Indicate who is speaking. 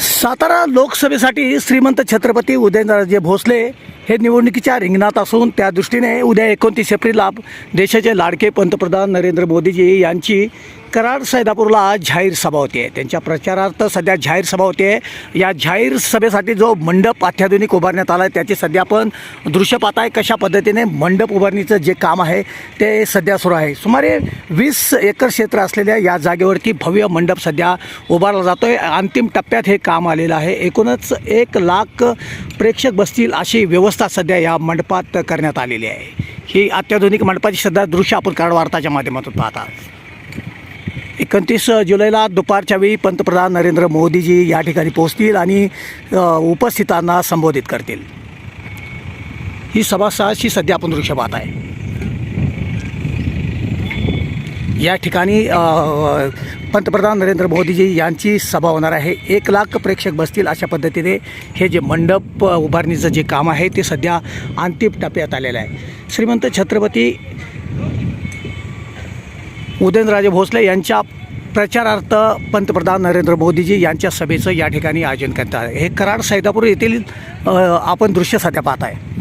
Speaker 1: सातारा लोकसभेसाठी श्रीमंत छत्रपती उदयनराजे भोसले हे निवडणुकीच्या रिंगणात असून त्या दृष्टीने उद्या एकोणतीस एप्रिलला देशाचे लाडके पंतप्रधान नरेंद्र मोदीजी यांची कराड सैदापूरला आज जाहीर सभा होती आहे. त्यांच्या प्रचारार्थ सध्या जाहीर सभा होते आहे. या जाहीर सभेसाठी जो मंडप अत्याधुनिक उभारण्यात आला आहे त्याची सध्या आपण दृश्य पाहताय कशा पद्धतीने मंडप उभारणीचं जे काम आहे ते सध्या सुरू आहे. सुमारे वीस एकर क्षेत्र असलेल्या या जागेवरती भव्य मंडप सध्या उभारला जातो आहे अंतिम टप्प्यात हे काम आलेलं आहे. एकूणच एक लाख प्रेक्षक बसतील अशी व्यवस्था सध्या या मंडपात करण्यात आलेली आहे. ही अत्याधुनिक मंडपाची सध्या दृश्य आपण कराड वार्ताच्या माध्यमातून पाहता. एकोणतीस जुलैला दुपारच्या वेळी पंतप्रधान नरेंद्र मोदीजी या ठिकाणी पोहोचतील आणि उपस्थितांना संबोधित करतील. ही सभासहाची सध्या आपण दृश्य पाहत आहे. या ठिकाणी पंतप्रधान नरेंद्र मोदीजी यांची सभा होणार आहे. एक लाख प्रेक्षक बसतील अशा पद्धतीने हे जे मंडप उभारणीचं जे काम आहे ते सध्या अंतिम टप्प्यात आलेलं आहे. श्रीमंत छत्रपती उदयनराजे भोसले यांच्या प्रचारार्थ पंतप्रधान नरेंद्र मोदीजी यांच्या सभेचं या ठिकाणी आयोजन करतात. आहे हे कराड सैदापूर येथील आपण दृश्य सध्या पाहत आहे